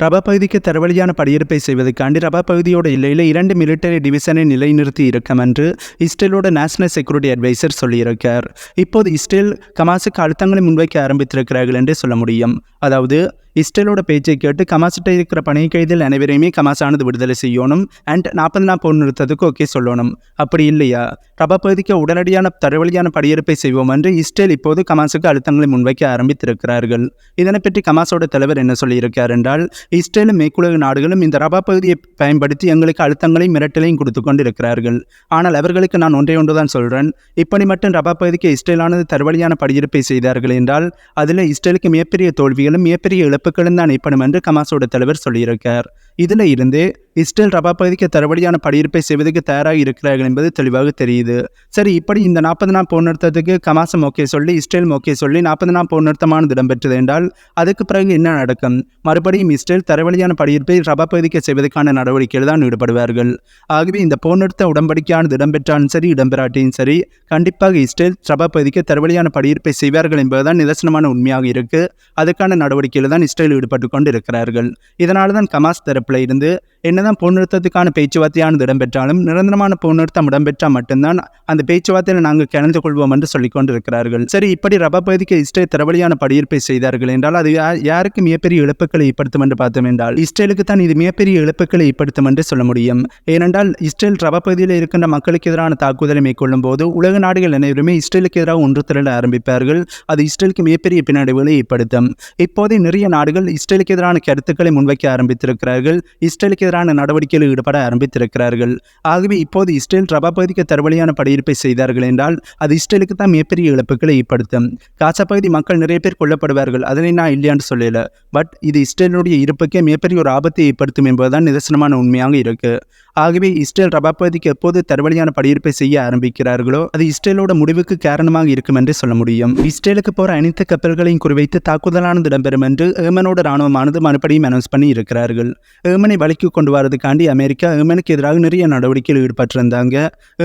ரபா பகுதிக்கு தரவழியான படியிருப்பை செய்வதற்காண்டி ரபா பகுதியோட எல்லையில் இரண்டு மிலிட்டரி டிவிஷனை நிலைநிறுத்தி இருக்கும் என்று இஸ்ரேலோட நேஷனல் செக்யூரிட்டி அட்வைசர் சொல்லியிருக்கார். இப்போது இஸ்ரேல் கமாசுக்கு அழுத்தங்களை முன்வைக்க ஆரம்பித்திருக்கிறார்கள் என்று சொல்ல முடியும். அதாவது இஸ்ரேலோட பேச்சை கேட்டு கமாசிட்ட இருக்கிற பணி கைதில் அனைவரையுமே கமாசானது விடுதலை செய்யணும் அண்ட் நாற்பது நாள் போர் நிறுத்தத்துக்கு ஓகே சொல்லணும். அப்படி இல்லையா? ரபா பகுதிக்கு உடனடியான தரவழியான படியிருப்பை செய்வோம் என்று இஸ்ரேல் இப்போது கமாசுக்கு அழுத்தங்களை முன்வைக்க ஆரம்பித்திருக்கிறார்கள். இதனை பற்றி கமாஸோட தலைவர் என்ன சொல்லியிருக்கார் என்றால் இஸ்ரேலும் மேற்குலக நாடுகளும் இந்த ரபா பகுதியை பயன்படுத்தி எங்களுக்கு அழுத்தங்களையும் மிரட்டலையும் கொடுத்து கொண்டிருக்கிறார்கள். ஆனால் அவர்களுக்கு நான் ஒன்றே ஒன்று தான் சொல்கிறேன் இப்படி மட்டும் ரபா பகுதிக்கு இஸ்ரேலானது தருவழியான படியிருப்பை செய்தார்கள் என்றால் அதில் இஸ்ரேலுக்கு மிகப்பெரிய தோல்விகளும் மிகப்பெரிய இழப்புகளும் தான் ஏற்படும் என்று கமாஸோட தலைவர் சொல்லியிருக்கார். இதில் இருந்து இஸ்ரேல் ரபா பகுதிக்கு தரவழியான படியிருப்பை செய்வதற்கு தயாராக இருக்கிறார்கள் என்பது தெளிவாக தெரியுது. சரி இப்படி இந்த நாற்பது நாள் போர் நிறுத்தத்துக்கு கமாசம் ஓகே சொல்லி இஸ்ரேல் ஓகே சொல்லி நாற்பது நாள் போர் நிறுத்தமானது இடம்பெற்றது என்றால் அதுக்கு பிறகு என்ன நடக்கும்? மறுபடியும் இஸ்ரேல் தரவழியான படியிருப்பை ரபா பகுதிக்கு செய்வதற்கான நடவடிக்கையில் தான் ஈடுபடுவார்கள். ஆகவே இந்த போர் நிறுத்த உடன்படிக்கையானது இடம்பெற்றாலும் சரி இடம்பெறாட்டியும் சரி கண்டிப்பாக இஸ்ரேல் ரபா பகுதிக்கு தரவழியான படியிருப்பை செய்வார்கள் என்பதுதான் நிதர்சனமான உண்மையாக இருக்கு. அதுக்கான நடவடிக்கையில் தான் இஸ்ரேல் ஈடுபட்டு கொண்டு இருக்கிறார்கள் இதனால தான் கமாஸ் தரப்பில் இருந்து என்னதான் பொருநிறுத்தத்துக்கான பேச்சுவார்த்தையானது இடம்பெற்றாலும் நிரந்தரமான போர் இடம்பெற்றால் மட்டும்தான் அந்த பேச்சுவார்த்தையில் நாங்கள் கலந்து கொள்வோம் என்று சொல்லிக் கொண்டிருக்கிறார்கள். சரி இப்படி ரபா பகுதிக்கு இஸ்ரேல் தரவழியான படியிருப்பை செய்தார்கள் என்றால் அது யாருக்கு மிகப்பெரிய இழப்புகளை ஏற்படுத்தும் என்று பார்த்தோம் என்றால் இஸ்ரேலுக்கு தான் இது மிகப்பெரிய இழப்புகளை ஏற்படுத்தும் என்று சொல்ல முடியும். ஏனென்றால் இஸ்ரேல் ரபா பகுதியில் இருக்கின்ற மக்களுக்கு எதிரான தாக்குதலை மேற்கொள்ளும் போது உலக நாடுகள் அனைவருமே இஸ்ரேலுக்கு எதிராக ஒன்று திரள ஆரம்பிப்பார்கள். அது இஸ்ரேலுக்கு மிகப்பெரிய பின்னடைவுகளை ஏற்படுத்தும். இப்போதே நிறைய நாடுகள் இஸ்ரேலுக்கு எதிரான கருத்துக்களை முன்வைக்க ஆரம்பித்திருக்கிறார்கள். இஸ்ரேலுக்கு எதிரான நடவடிக்கையில் ஈடுபட ஆரம்பித்திருக்கிறார்கள். ஆகவே இப்போது இஸ்ரேல் ரபா பகுதிக்கு தரவழியான படியிருப்பை செய்தார்கள் என்றால் அது இஸ்ரேலுக்கு தான் மிகப்பெரிய இழப்புகளை ஏற்படுத்தும். காசா பகுதி மக்கள் நிறைய பேர் கொல்லப்படுவார்கள் அதனை நான் இல்லையான்னு சொல்லல. பட் இது இஸ்ரேலுடைய இருப்புக்கே மிகப்பெரிய ஒரு ஆபத்தை ஏற்படுத்தும் என்பதுதான் நிதர்சனமான உண்மையாக இருக்கு. ஆகவே இஸ்ரேல் ரபாபதிக்கு எப்போது தரவழியான படியிருப்பை செய்ய ஆரம்பிக்கிறார்களோ அது இஸ்ரேலோட முடிவுக்கு காரணமாக இருக்கும் என்று சொல்ல முடியும். இஸ்ரேலுக்கு போற அனைத்து கப்பல்களையும் குறிவைத்து தாக்குதலானது இடம்பெறும் என்று ஏமனோட ராணுவமானது மறுபடியும் அனௌன்ஸ் பண்ணி இருக்கிறார்கள். ஏமனை வழிக்கு கொண்டு வரதுக்காண்டி அமெரிக்கா ஏமனுக்கு எதிராக நிறைய நடவடிக்கையில் ஈடுபட்டிருந்தாங்க.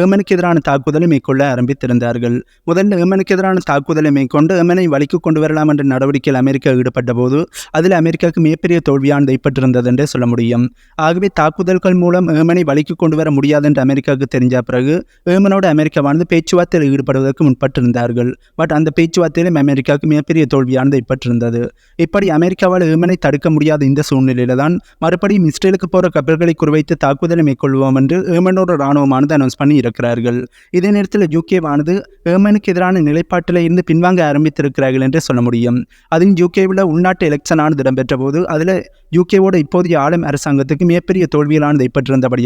ஏமனுக்கு எதிரான தாக்குதலை மேற்கொள்ள ஆரம்பித்திருந்தார்கள். முதல்ல ஏமனுக்கு எதிரான தாக்குதலை மேற்கொண்டு ஏமனை வழிக்கு கொண்டு வரலாம் என்ற நடவடிக்கையில் அமெரிக்கா ஈடுபட்ட போது அதில் அமெரிக்காவுக்கு மிகப்பெரிய தோல்வியானது ஏற்பட்டிருந்தது என்றே சொல்ல முடியும். ஆகவே தாக்குதல்கள் மூலம் ஏமனை வழிக்கு கொண்டு வர முடியாது என்று அமெரிக்காவுக்கு தெரிஞ்ச பிறகு ஏமனோட அமெரிக்காவானது பேச்சுவார்த்தையில் ஈடுபடுவதற்கு முன்பட்டிருந்தார்கள் பட் அந்த பேச்சுவார்த்தையிலும் அமெரிக்காவுக்கு மிகப்பெரிய தோல்வியானது ஏற்பட்டிருந்தது. இப்படி அமெரிக்காவால் ஏமனை தடுக்க முடியாத இந்த சூழ்நிலையில தான் மறுபடியும் இஸ்ரேலுக்கு போகிற கப்பல்களை குறிவைத்து தாக்குதலை மேற்கொள்வோம் என்று ஏமனோட இராணுவமானது அனௌன்ஸ் பண்ணி இருக்கிறார்கள் இதே நேரத்தில் யூகேவானது ஏமனுக்கு எதிரான நிலைப்பாட்டில் இருந்து பின்வாங்க ஆரம்பித்திருக்கிறார்கள் என்று சொல்ல முடியும். அதுவும் யூகேவில் உள்நாட்டு எலெக்ஷன் ஆனது இடம்பெற்ற போது அதில் யூகேவோட இப்போதைய ஆளும் அரசாங்கத்துக்கு மிகப்பெரிய தோல்வியிலானது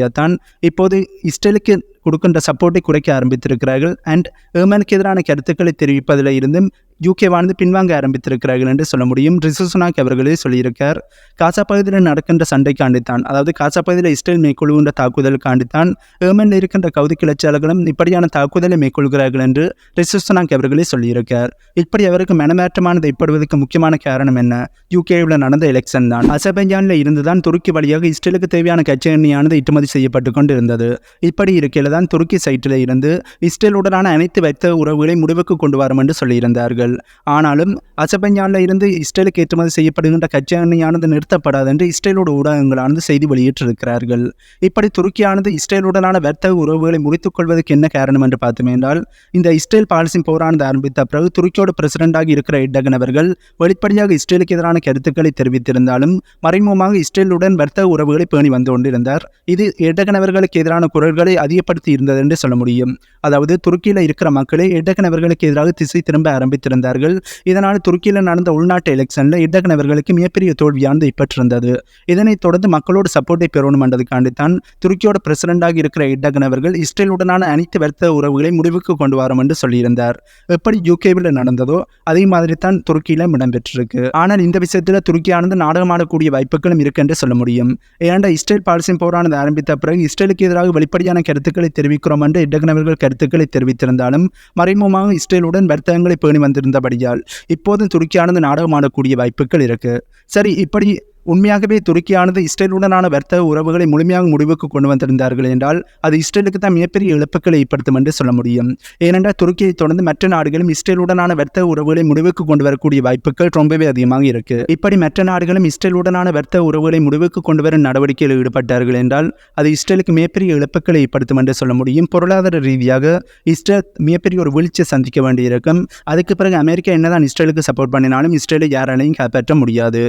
ஏற்பட்டிருந்தபடியாக தான் இப்போது இஸ்ரேலுக்கு கொடுக்கின்ற சப்போர்ட்டை குறைக்க ஆரம்பித்திருக்கிறார்கள். அண்ட் ஏமனுக்கு எதிரான கருத்துக்களை தெரிவிப்பதில் இருந்தும் யூகேவானது பின்வாங்க ஆரம்பித்திருக்கிறார்கள் என்று சொல்ல முடியும். ரிசுசுனாக் அவர்களே சொல்லியிருக்கார். காசா பகுதியில் நடக்கின்ற சண்டைக்காண்டித்தான் அதாவது காசா பகுதியில் இஸ்ரேல் மேற்கொள்கின்ற தாக்குதலுக்காண்டித்தான் ஏமனில் இருக்கின்ற கவுதி கிளர்ச்சியாளர்களும் இப்படியான தாக்குதலை மேற்கொள்கிறார்கள் என்று ரிசுசுனாக் அவர்களே சொல்லியிருக்கார். இப்படி அவருக்கு மனமாற்றமானது ஏற்படுவதற்கு முக்கியமான காரணம் என்ன? யூகேவில் நடந்த எலெக்ஷன் தான். அசர்பைஜானில் இருந்து தான் துருக்கி வழியாக இஸ்ரேலுக்கு தேவையான கச்சை எண்ணெயானது இட்டுமதி செய்யப்பட்டு கொண்டு இருந்தது இப்படி இருக்கையில் தான் துருக்கி சைட்டில் இருந்து இஸ்ரேலுடனான அனைத்து வைத்த உறவுகளை முடிவுக்கு கொண்டு வரும் என்று சொல்லியிருந்தார்கள். ஆனாலும் அசபஞ்சானில் இருந்து இஸ்ரேலுக்கு ஏற்றுமதி செய்யப்படுகின்ற கச்சா எண்ணெயானது நிறுத்தப்படாது என்று இஸ்ரேலோட ஊடகங்களானது செய்தி வெளியிட்டிருக்கிறார்கள். இப்படி துருக்கியானது இஸ்ரேலுடனான வர்த்தக உறவுகளை முறித்துக் கொள்வதற்கு என்ன காரணம் என்று பார்த்தோம் என்றால் இந்த இஸ்ரேல் பாலிசின் போரானது ஆரம்பித்த பிறகு துருக்கியோட பிரசிடண்டாக இருக்கிற இடகன் அவர்கள் வெளிப்படையாக இஸ்ரேலுக்கு எதிரான கருத்துக்களை தெரிவித்திருந்தாலும் மறைமுகமாக இஸ்ரேலுடன் வர்த்தக உறவுகளை பேணி வந்து கொண்டிருந்தார். இது எட்டகன் அவர்களுக்கு எதிரான குரல்களை அதிகப்படுத்தி இருந்தது என்று சொல்ல முடியும். அதாவது துருக்கியில் இருக்கிற மக்களை எட்டகன் அவர்களுக்கு எதிராக திசை திரும்ப ஆரம்பித்திருந்தார்கள் இதனால் துருக்கியில் நடந்த உள்நாட்டு எலெக்ஷனில் எட்டகன் மிகப்பெரிய தோல்வியானது ஏற்பட்டிருந்தது. இதனைத் தொடர்ந்து மக்களோட சப்போர்ட்டை பெறணும் என்றதுக்காண்டி தான் துருக்கியோட பிரசிடண்டாக இருக்கிற எட்டகன் இஸ்ரேலுடனான அனைத்து வர்த்தக உறவுகளை முடிவுக்கு கொண்டு வரும் என்று சொல்லியிருந்தார். எப்படி யூகேவில் நடந்ததோ அதே மாதிரி தான் துருக்கியிலும் இடம்பெற்றிருக்கு. ஆனால் இந்த விஷயத்தில் துருக்கியானது நாடகமாடக்கூடிய வாய்ப்புகளும் இருக்கு என்று சொல்ல முடியும். ஏன்டா இஸ்ரேல் பாலிசின் போரானது ஆரம்பித்த பிறகு இஸ்ரேலுக்கு எதிராக வெளிப்படையான கருத்துக்களை தெரிவிக்கிறோம் என்று எட்டகன் கருத்துக்களை தெரிவித்திருந்தாலும் மறைமுகமாக இஸ்ரேலுடன் வர்த்தகங்களை பேணி வந்திருந்த இருந்தபடியால் இப்போதும் துருக்கியானது நாடகமாடக்கூடிய வாய்ப்புகள் இருக்கு. சரி இப்படி உண்மையாகவே துருக்கியானது இஸ்ரேலுடனான வர்த்தக உறவுகளை முழுமையாக முடிவுக்கு கொண்டு வந்திருந்தார்கள் என்றால் அது இஸ்ரேலுக்கு தான் மிகப்பெரிய இழப்புகளை ஏற்படுத்தும் என்று சொல்ல முடியும். ஏனென்றால் துருக்கியை தொடர்ந்து மற்ற நாடுகளும் இஸ்ரேலுடனான வர்த்தக உறவுகளை முடிவுக்கு கொண்டு வரக்கூடிய வாய்ப்புகள் ரொம்பவே அதிகமாக இருக்கு. இப்படி மற்ற நாடுகளும் இஸ்ரேலுடனான வர்த்தக உறவுகளை முடிவுக்கு கொண்டு வரும் நடவடிக்கையில் ஈடுபட்டார்கள் என்றால் அது இஸ்ரேலுக்கு மிகப்பெரிய இழப்புகளை ஏற்படுத்தும் என்று சொல்ல முடியும். பொருளாதார ரீதியாக இஸ்ரேல் மிகப்பெரிய ஒரு வீழ்ச்சியை சந்திக்க வேண்டியிருக்கும். அதுக்கு பிறகு அமெரிக்கா என்னதான் இஸ்ரேலுக்கு சப்போர்ட் பண்ணினாலும் இஸ்ரேலை யாராலையும் காப்பாற்ற முடியாது.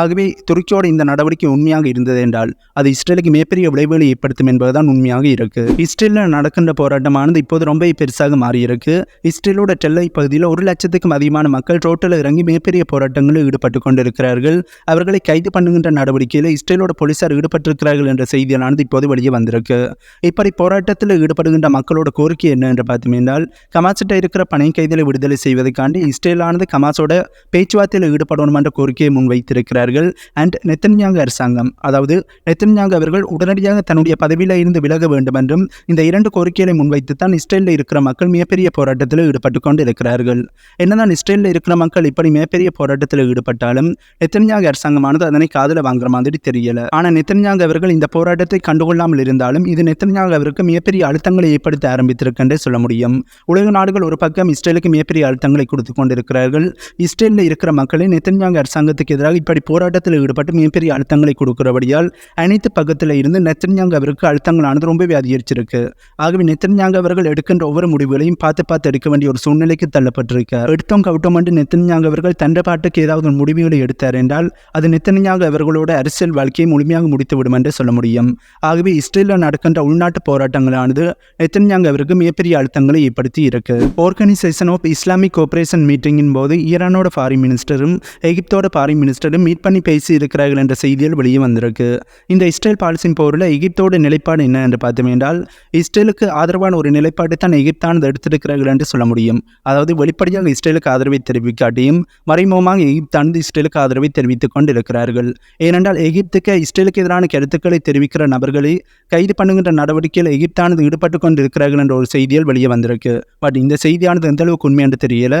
ஆகவே துருக்கியோட இந்த நடவடிக்கை உண்மையாக இருந்தது என்றால் அது இஸ்ரேலுக்கு மிகப்பெரிய விளைவுகளை ஏற்படுத்தும் என்பதுதான் உண்மையாக இருக்கு. இஸ்ரேலில் நடக்கின்ற போராட்டமானது இப்போது ரொம்ப பெருசாக மாறியிருக்கு. இஸ்ரேலோட டெல்லை பகுதியில் ஒரு லட்சத்துக்கும் அதிகமான மக்கள் ரோட்டில் இறங்கி மிகப்பெரிய போராட்டங்களில் ஈடுபட்டு கொண்டிருக்கிறார்கள். அவர்களை கைது பண்ணுகின்ற நடவடிக்கையில் இஸ்ரேலோட போலீசார் ஈடுபட்டிருக்கிறார்கள் என்ற செய்தியானது இப்போது வெளியே வந்திருக்கு. இப்படி போராட்டத்தில் ஈடுபடுகின்ற மக்களோட கோரிக்கை என்ன என்று பார்த்தோம்னால் கமாசிட்ட இருக்கிற பணி கைதிகளை விடுதலை செய்வதற்காண்டி இஸ்ரேலானது கமாஸோட பேச்சுவார்த்தையில் ஈடுபடணும் என்ற கோரிக்கையை முன்வைத்திருக்கிறார்கள். அண்ட் நெத்தன்யாங் அரசாங்கம். அதாவது நெத்தன்யாங் அவர்கள் உடனடியாக தன்னுடைய பதவியில் இருந்து விலக வேண்டும் என்றும் இந்த இரண்டு கோரிக்கைகளை முன்வைத்து தான் இஸ்ரேலில் இருக்கிற மக்கள் மிகப்பெரிய போராட்டத்தில் ஈடுபட்டு கொண்டு இருக்கிறார்கள் என்னதான் இஸ்ரேலில் இருக்கிற மக்கள் இப்படி மிகப்பெரிய போராட்டத்தில் ஈடுபட்டாலும் நெத்தன்யாங் அரசாங்கமானது அதனை காதல வாங்குற மாதிரி தெரியல. ஆனால் நெத்தன்யாங் அவர்கள் இந்த போராட்டத்தை கண்டுகொள்ளாமல் இருந்தாலும் இது நெத்தன்யாங் அவருக்கு மிகப்பெரிய அழுத்தங்களை ஏற்படுத்த ஆரம்பித்திருக்கின்றே சொல்ல முடியும். உலக நாடுகள் ஒரு பக்கம் இஸ்ரேலுக்கு மிகப்பெரிய அழுத்தங்களை கொடுத்து கொண்டிருக்கிறார்கள். இஸ்ரேலில் இருக்கிற மக்களை நெத்தன்யாங் அரசாங்கத்துக்கு எதிராக இப்படி போராட்டத்தில் ஈடுபட்டு மிகப்பெரிய அழுத்தங்களை கொடுக்கிறபடியால் அனைத்து பக்கத்தில் இருந்து நெத்தன்யாங் அவருக்கு அழுத்தங்களானது ரொம்பவே அதிகரிச்சிருக்கு. ஆகவே நெத்தன்யாங் அவர்கள் எடுக்கின்ற ஒவ்வொரு முடிவுகளையும் பார்த்து பார்த்து எடுக்க வேண்டிய ஒரு சூழ்நிலைக்கு தள்ளப்பட்டிருக்கார். எடுத்தோம் கவிட்டோம் என்று நெத்தன்யாங் அவர்கள் தண்ட பாட்டுக்கு ஏதாவது ஒரு முடிவுகளை எடுத்தார் என்றால் அது நெத்தன்யாங் அவர்களோட அரசியல் வாழ்க்கையை முழுமையாக முடித்துவிடும் என்று சொல்ல முடியும். ஆகவே இஸ்ரேலில் நடக்கின்ற உள்நாட்டு போராட்டங்களானது நெத்தன்யாங் அவருக்கு மிகப்பெரிய அழுத்தங்களை ஏற்படுத்தி இருக்கு. ஆர்கனைசேஷன் ஆஃப் இஸ்லாமிக் கோஆபரேஷன் மீட்டிங்கின் போது ஈரானோட ஃபாரின் மினிஸ்டரும் எகிப்தோட ஃபாரின் மினிஸ்டரும் மீட் பண்ணி பேசி இருக்கிறார்கள் என்ற செய்திகள் வெளியே வந்திருக்கு. இந்த இஸ்ரேல் பாலிசின் போரில் எகிப்தோட நிலைப்பாடு என்ன என்று பார்த்தோம் என்றால் இஸ்ரேலுக்கு ஆதரவான ஒரு நிலைப்பாடு தான் எகிப்தானது எடுத்திருக்கிறார்கள் என்று சொல்ல முடியும். அதாவது வெளிப்படையாக இஸ்ரேலுக்கு ஆதரவை தெரிவிக்காட்டியும் மறைமுகமாக எகிப்தானது இஸ்ரேலுக்கு ஆதரவை தெரிவித்துக் கொண்டிருக்கிறார்கள். ஏனென்றால் எகிப்துக்கு இஸ்ரேலுக்கு எதிரான கருத்துக்களை தெரிவிக்கிற நபர்களை கைது பண்ணுகின்ற நடவடிக்கையில் எகிப்தானது ஈடுபட்டு கொண்டிருக்கிறார்கள் என்ற ஒரு செய்தியில் வெளியே வந்திருக்கு. பட் இந்த செய்தியானது எந்த அளவுக்கு உண்மை என்று தெரியல.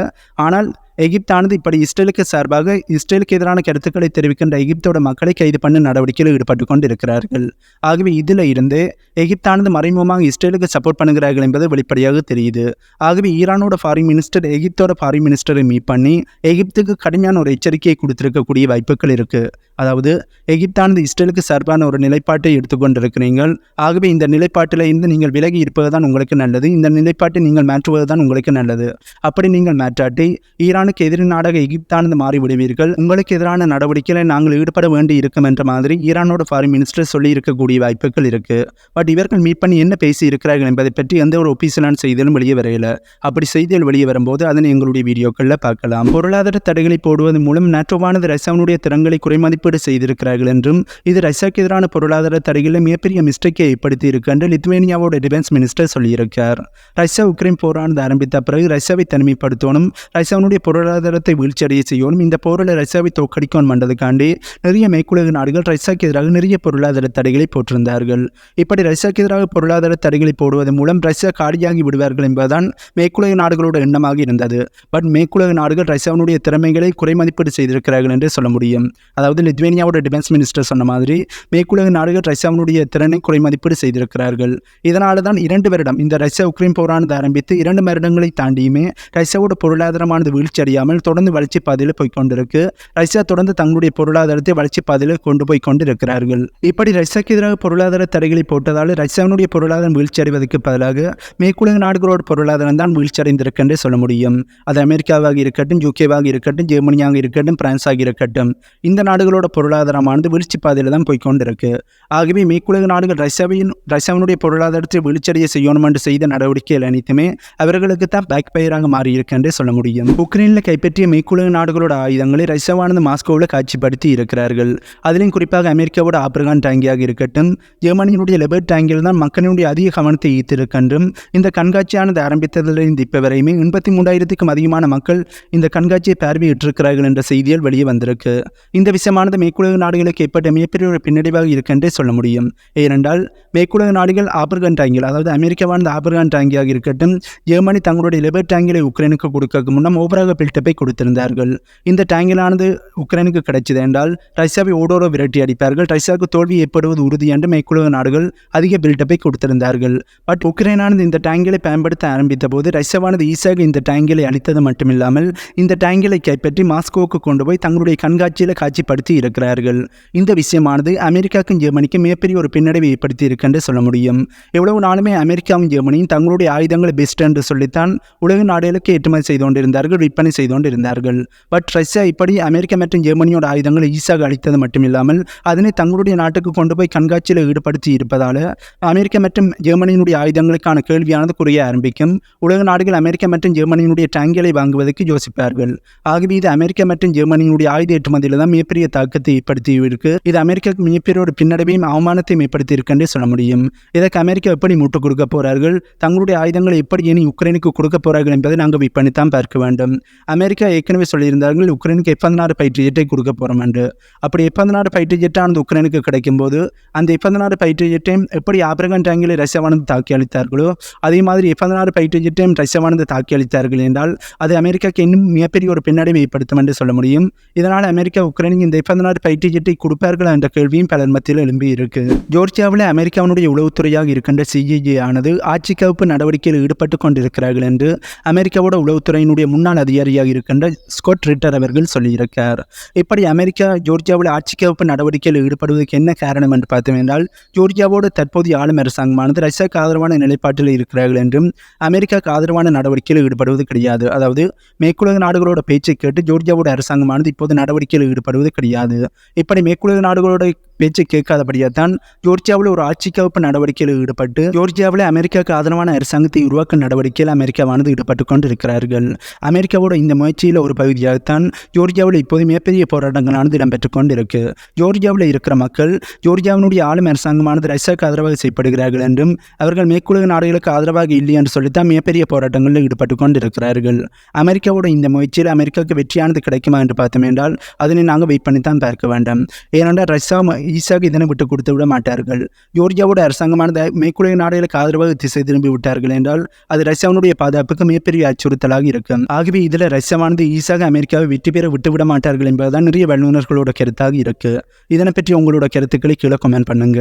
ஆனால் எகிப்தானது இப்படி இஸ்ரேலுக்கு சார்பாக இஸ்ரேலுக்கு எதிரான கருத்துக்களை தெரிவிக்கின்ற எகிப்தோட மக்களை கைது பண்ண நடவடிக்கையில் ஈடுபட்டு கொண்டிருக்கிறார்கள். ஆகவே இதில் இருந்து எகிப்தானது மறைமுகமாக இஸ்ரேலுக்கு சப்போர்ட் பண்ணுகிறார்கள் என்பது வெளிப்படையாக தெரியுது. ஆகவே ஈரானோட ஃபாரின் மினிஸ்டர் எகிப்தோட ஃபாரின் மினிஸ்டரை மீட் பண்ணி எகிப்துக்கு கடுமையான ஒரு எச்சரிக்கையை கொடுத்திருக்கக்கூடிய வாய்ப்புகள் இருக்குது அதாவது எகிப்தானது இஸ்ரேலுக்கு சார்பான ஒரு நிலைப்பாட்டை எடுத்துக்கொண்டிருக்கிறீர்கள் ஆகவே இந்த நிலைப்பாட்டில் இருந்து நீங்கள் விலகி இருப்பது தான் உங்களுக்கு நல்லது. இந்த நிலைப்பாட்டை நீங்கள் மாற்றுவது தான் உங்களுக்கு நல்லது. அப்படி நீங்கள் மாற்றாட்டி ஈரானுக்கு எதிரி நாடாக எகிப்தானது மாறிவிடுவீர்கள். உங்களுக்கு எதிரான நடவடிக்கைகளை நாங்கள் ஈடுபட வேண்டி இருக்கும் என்ற மாதிரி ஈரானோட ஃபாரின் மினிஸ்டர் சொல்லி இருக்கக்கூடிய வாய்ப்புகள் இருக்குது பட் இவர்கள் மீட் பண்ணி என்ன பேசி இருக்கிறார்கள் என்பதை பற்றி எந்த ஒரு ஒபிசியலான செய்திகளும் வெளியே வரையில அப்படி செய்திகள் வெளியே வரும்போது அதனை எங்களுடைய வீடியோக்களில் பார்க்கலாம். பொருளாதார தடைகளை போடுவதன் மூலம் நேட்டோவானது ரஷ்யாவுடைய திறன்களை குறைமதிப்பீடு செய்திருக்கிறார்கள் என்றும் இது ரஷ்யாவுக்கு எதிரான பொருளாதார தடைகளில் மிகப்பெரிய மிஸ்டேக்கை ஏற்படுத்தி இருக்கு என்று லித்வேனியாவோட டிஃபென்ஸ் மினிஸ்டர் சொல்லியிருக்கார். ரஷ்யா உக்ரைன் போரானது ஆரம்பித்த பிறகு ரஷ்யாவை தனிமைப்படுத்தணும் ரஷ்யாவுடைய பொருளாதாரத்தை வீழ்ச்சியடைய செய்யணும் இந்த போரில் ரஷ்யாவை தோற்கடிக்கணும் பண்ணுறதுக்காண்டி நிறைய மேற்குலக நாடுகள் ரஷ்யாவுக்கு எதிராக நிறைய பொருளாதார தடைகளை போட்டிருந்தார்கள். இப்படி ரஷ்யாவுக்கு எதிராக பொருளாதார தடைகளை போடுவதன் மூலம் ரஷ்யா காலியாகி விடுவார்கள் என்பதுதான் மேற்குலக நாடுகளோட எண்ணமாக இருந்தது. பட் மேற்குலக நாடுகள் ரஷ்யாவினுடைய திறமைகளை குறைமதிப்பீடு செய்திருக்கிறார்கள் என்று சொல்ல முடியும். அதாவது லித்வேனியாவோட டிஃபென்ஸ் மினிஸ்டர் சொன்ன மாதிரி மேற்குலக நாடுகள் ரஷ்யாவினுடைய திறனை குறைமதிப்பீடு செய்திருக்கிறார்கள். இதனால தான் இரண்டு வருடம் இந்த ரஷ்யா உக்ரைன் போரானது ஆரம்பித்து இரண்டு வருடங்களை தாண்டியுமே ரஷ்யாவோட பொருளாதாரமானது வீழ்ச்சி அடையாமல் தொடர்ந்து வளர்ச்சி பாதையில் போய்கொண்டிருக்கு ரஷ்யா தொடர்ந்து தங்களுடைய பொருளாதாரத்தை வளர்ச்சி பாதையில் கொண்டு போய் கொண்டிருக்கிறார்கள். இப்படி ரஷ்யாவுக்கு எதிராக பொருளாதார தடைகளை போட்டதால் ரஷ்யாவினுடைய பொருளாதாரம் வீழ்ச்சி அடைவதற்கு பதிலாக மேற்குலக நாடுகளோட பொருளாதாரம் தான் வீழ்ச்சியடைந்திருக்கென்றே சொல்ல முடியும். அது அமெரிக்காவாக இருக்கட்டும் யூகேவாக இருக்கட்டும் ஜெர்மனியாக இருக்கட்டும் பிரான்ஸாக இருக்கட்டும். இந்த நாடுகளோட பொருளாதாரமானது வீழ்ச்சி பாதையில் தான் போய்கொண்டிருக்கு ஆகவே மேற்குலக நாடுகள் ரஷ்யாவின் ரஷ்யாவினுடைய பொருளாதாரத்தை வீழ்ச்சியடைய செய்யணும் என்று செய்த நடவடிக்கைகள் அனைத்துமே அவர்களுக்கு தான் பேக் பயராக மாறியிருக்கென்றே சொல்ல முடியும். உக்ரைனில் கைப்பற்றிய மேற்குலக நாடுகளோட ஆயுதங்களை ரஷ்யாவானது மாஸ்கோவில் காட்சிப்படுத்தி இருக்கிறார்கள். அதிலும் குறிப்பாக அமெரிக்காவோட ஆப்ரகான் டாங்கியாக இருக்கட்டும் ஜெர்மனியினுடைய லெபர்ட் டேங்கில் தான் மக்களினுடைய அதிக கவனத்தை ஈர்த்திருக்கின்றும் இந்த கண்காட்சியானது ஆரம்பித்ததிலிருந்து இப்போ வரையுமே எண்பத்தி மூன்றாயிரத்துக்கும் அதிகமான மக்கள் இந்த கண்காட்சியை பார்வையிட்டிருக்கிறார்கள் என்ற செய்திகள் வெளியே வந்திருக்கு. இந்த விஷயமானது மேற்குலக நாடுகளுக்கு ஏற்பட்ட மிகப்பெரிய ஒரு பின்னடைவாக இருக்கென்றே சொல்ல முடியும். ஏனென்றால் மேற்குலக நாடுகள் ஆப்ரகான் டேங்கில் அதாவது அமெரிக்காவானது ஆப்ரகான் டேங்கியாக இருக்கட்டும் ஜெர்மனி தங்களுடைய லெபர் டேங்கிலை உக்ரைனுக்கு கொடுக்க முன்னம் ஓவராக பில்டப்பை கொடுத்திருந்தார்கள். இந்த டேங்கிலானது உக்ரைனுக்கு கிடைச்சது என்றால் ரஷ்யாவை ஓடோரோ விரட்டி அடிப்பார்கள். ரஷ்யாவுக்கு தோல்வி ஏற்படுவது உறுதி என்று மேற்குலக நாடுகள் அதிக பில்டப்பை கொடுத்திருந்தார்கள். பட் உக்ரைனானது இந்த டேங்கிலை பயன்படுத்த ஆரம்பித்த போது ரஷ்யாவானது ஈஸியாக இந்த டேங்கிலை அளித்தது மட்டுமில்லாமல் இந்த டேங்கிலை கைப்பற்றி மாஸ்கோவுக்கு கொண்டு போய் தங்களுடைய கண்காட்சியில் காட்சிப்படுத்தி இருக்கிறார்கள். இந்த விஷயமானது அமெரிக்காவுக்கும் ஜெர்மனிக்கும் மிகப்பெரிய ஒரு பின்னடைவை ஏற்படுத்தி இருக்குன்னு சொல்ல முடியும். எவ்வளவு நாளுமே அமெரிக்காவும் ஜெர்மனியும் தங்களுடைய ஆயுதங்களை பெஸ்ட் என்று சொல்லித்தான் உலக நாடுகளுக்கு ஏற்றுமதி செய்து கொண்டிருந்தார்கள் விற்பனை செய்து கொண்டிருந்தார்கள். பட் ரஷ்யா இப்படி அமெரிக்கா மற்றும் ஜெர்மனியோட ஆயுதங்களை ஈஸியாக அளித்தது மட்டுமில்லாமல் அதனை தங்களுடைய நாட்டுக்கு கொண்டு போய் கண்காட்சியில் ஈடுபடுத்தி இருப்பதால் அமெரிக்கா மற்றும் ஜெர்மனியினுடைய ஆயுதங்களுக்கான கேள்வியானது குறைய ஆரம்பிக்கும். உலக நாடுகள் அமெரிக்கா மற்றும் ஜெர்மனியினுடைய டேங்களை வாங்குவதற்கு யோசிப்பார்கள். ஆகவே இது அமெரிக்கா மற்றும் ஜெர்மனியினுடைய ஆயுத ஏற்றுமதியில் தான் மிகப்பெரிய தாக்கத்தை ஏற்படுத்தி இருக்கு இது அமெரிக்காவுக்கு மிகப்பெரிய ஒரு பின்னடைவையும் அவமானத்தையும் ஏற்படுத்தி இருக்குன்றே சொல்ல முடியும். இதற்கு அமெரிக்கா எப்படி மூட்டு கொடுக்க போறார்கள்? தங்களுடைய ஆயுதங்களை எப்படி இனி உக்ரைனுக்கு கொடுக்க போறார்கள் என்பதை நாங்கள் இப்பணித்தான் பார்க்க வேண்டும். அமெரிக்கா ஏற்கனவே சொல்லியிருந்தார்கள் உக்ரைனுக்கு எப்பந்தனாறு பயிற்சி ஜெட்டை கொடுக்க போகிறோம் என்று. அப்படி எப்பந்தனாறு பயிற்சி ஜெட்டானது உக்ரைனுக்கு கிடைக்கும்போது அந்த எப்பந்தனாறு பயிற்சி ஜெட்டையும் எப்படி ஆப்ரகன் டேங்கில் ரஷ்யாவானது தாக்கி அளித்தார்களோ அதே மாதிரி எப்பந்தனாறு பயிற்று ஜெட்டையும் ரஷ்யாவானது தாக்கி அளித்தார்கள் என்றால் அது அமெரிக்காவுக்கு இன்னும் மிகப்பெரிய ஒரு பின்னடைவை ஏற்படுத்தும் என்று சொல்ல முடியும். இதனால் அமெரிக்கா உக்ரைனுக்கு இந்த எப்பந்தனாறு பயிற்று ஜெட்டை கொடுப்பார்களா என்ற கேள்வியும் பலர் மத்தியில் எழும்பி இருக்கு. ஜோர்ஜியாவில் அமெரிக்காவினுடைய உளவுத்துறையாக இருக்கின்ற சிஐஏ ஆனது ஆட்சி கவுப்பு நடவடிக்கையில் ஈடுபட்டு கொண்டிருக்கிறார்கள் என்று அமெரிக்காவோட உளவுத்துறையினுடைய முன்னாள் அதிகாரியாக இருக்கின்ற ஸ்கோட் ரிட்டர் அவர்கள் சொல்லியிருக்கார். இப்படி அமெரிக்கா ஜோர்ஜியாவில் ஆட்சி கவுப்பு நடவடிக்கையில் ஈடுபடுவதற்கு என்ன காரணம் என்று பார்த்தோம் என்றால் ஜோர்ஜியாவோட தற்போதைய ஆளும் அரசாங்கமானது ரஷ்யாவுக்கு ஆதரவான நிலைப்பாட்டில் இருக்கிறார்கள் என்றும் அமெரிக்காவுக்கு ஆதரவான நடவடிக்கையில் ஈடுபடுவது கிடையாது. அதாவது மேற்குலக நாடுகளோட பேச்சை கேட்டு ஜோர்ஜியாவோட அரசாங்கமானது இப்போது நடவடிக்கையில் ஈடுபடுவது கிடையாது. இப்படி மேற்குலக நாடுகளோட பேச்சை கேட்காதபடியாக தான் ஜோர்ஜியாவில் ஒரு ஆட்சி கவப்பு நடவடிக்கையில் ஈடுபட்டு ஜோர்ஜியாவில் அமெரிக்காவுக்கு ஆதரவான அரசாங்கத்தை உருவாக்கும் நடவடிக்கையில் அமெரிக்காவானது ஈடுபட்டு கொண்டிருக்கிறார்கள். அமெரிக்காவோட இந்த முயற்சியில் ஒரு பகுதியாகத்தான் ஜோர்ஜியாவில் இப்போது மிகப்பெரிய போராட்டங்களானது இடம்பெற்று கொண்டிருக்கு. ஜோர்ஜியாவில் இருக்கிற மக்கள் ஜோர்ஜியாவினுடைய ஆளும் அரசாங்கமானது ரஷ்யாவுக்கு ஆதரவாக செய்யப்படுகிறார்கள் என்றும் அவர்கள் மேற்குலக நாடுகளுக்கு ஆதரவாக இல்லை என்று சொல்லித்தான் மிகப்பெரிய போராட்டங்களில் ஈடுபட்டு கொண்டிருக்கிறார்கள். அமெரிக்காவோட இந்த முயற்சியில் அமெரிக்காவுக்கு வெற்றியானது கிடைக்குமா என்று பார்த்தோம் என்றால் அதனை நாங்கள் வெயிட் பண்ணி தான் பார்க்க வேண்டும். ஏனென்றால் ரஷ்யா ஈஸியாக இதனை விட்டு கொடுத்து விட மாட்டார்கள். ஜோர்ஜியாவோட அரசாங்கமானது மேற்குலக நாடுகளுக்கு ஆதரவாக திசை திரும்பி விட்டார்கள் என்றால் அது ரஷ்யாவினுடைய பாதுகாப்புக்கு மிகப்பெரிய அச்சுறுத்தலாக இருக்கும். ஆகவே இதில் ரஷ்யாவானது ஈஸியாக அமெரிக்காவை வெற்றி பெற விட்டுவிட மாட்டார்கள் என்பதுதான் நிறைய வல்லுநர்களோட கருத்தாக இருக்கு. இதனை பற்றி உங்களோட கருத்துக்களை கீழே கமெண்ட் பண்ணுங்க.